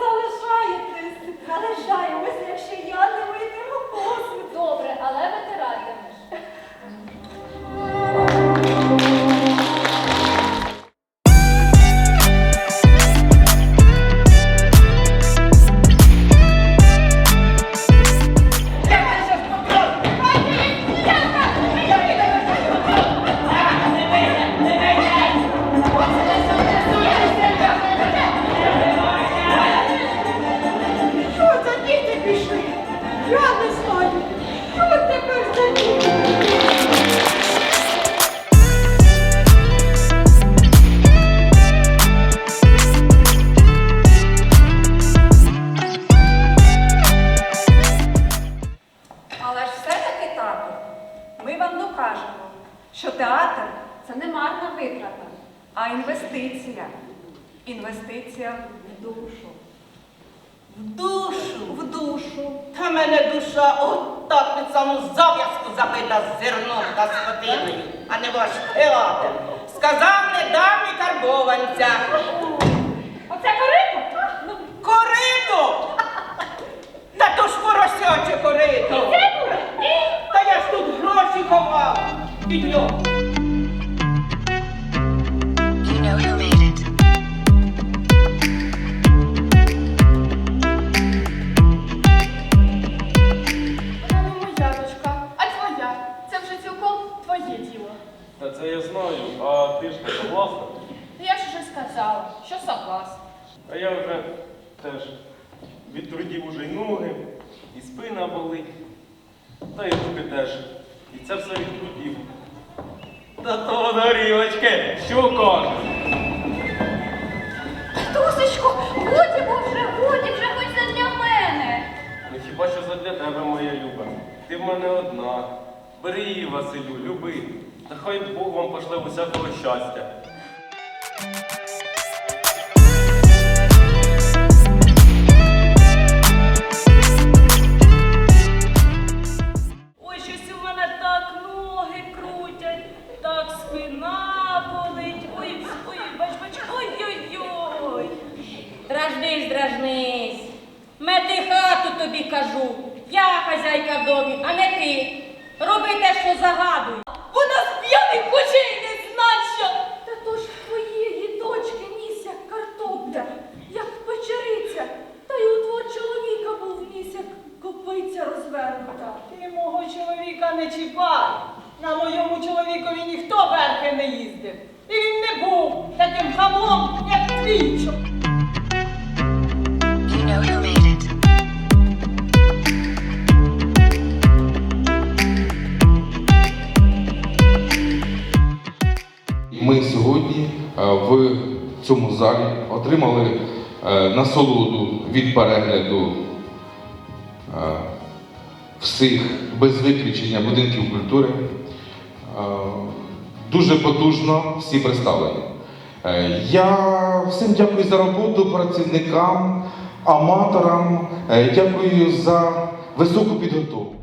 залишаєтесь. Залишаємося, якщо я не витриму посуд. Добре, але витиратимеш. Я не знаю. Тепер за? Але ж все-таки, тато, ми вам докажемо, що театр це не марна витрата, а інвестиція. Інвестиція в душу. В душу. В душу. Та мене душа от так під саму зав'язку забита зерном та скотиною, а не ваш театр. Сказав не дам і карбованця. Оце корито? Ну, Корито! Та то ж поросяче корито. Та я ж тут гроші ховав. Під нього. Ти ж не согласна? Ну я ж уже сказала, що согласна. А я вже теж від трудів уже й ноги, і спина болить, та й руки теж. І це все від трудів. Та то горілочки, що кажеш? Тусечко, годі, бо вже годі, вже хоч це для мене. Ну хіба що задля тебе, моя люба? Ти в мене одна. Бери її, Василю, люби. Хай Бог вам пошле усякого щастя. Ой, щось у мене так ноги крутять, так спина болить. Ой, ой, бач, бач, ой-ой-ой. Дражнись, дражнись. Мети хату тобі кажу. Я хазяйка в домі, а не ти. Роби те, що загадую. У нас п'яний хоче й не знать. Та то ж твоєї дочки ніс як картопля, як печериця, та й у твого чоловіка був ніс як копиця розвернута. Ти мого чоловіка не чіпай. На моєму чоловікові ніхто верхи не їздив. І він не був таким хамлом, як твій чоловік. Сьогодні е, в цьому залі отримали е, насолоду від перегляду е, всіх без виключення будинків культури. Дуже потужно всі представлені. Я всім дякую за роботу працівникам, аматорам, дякую за високу підготовку.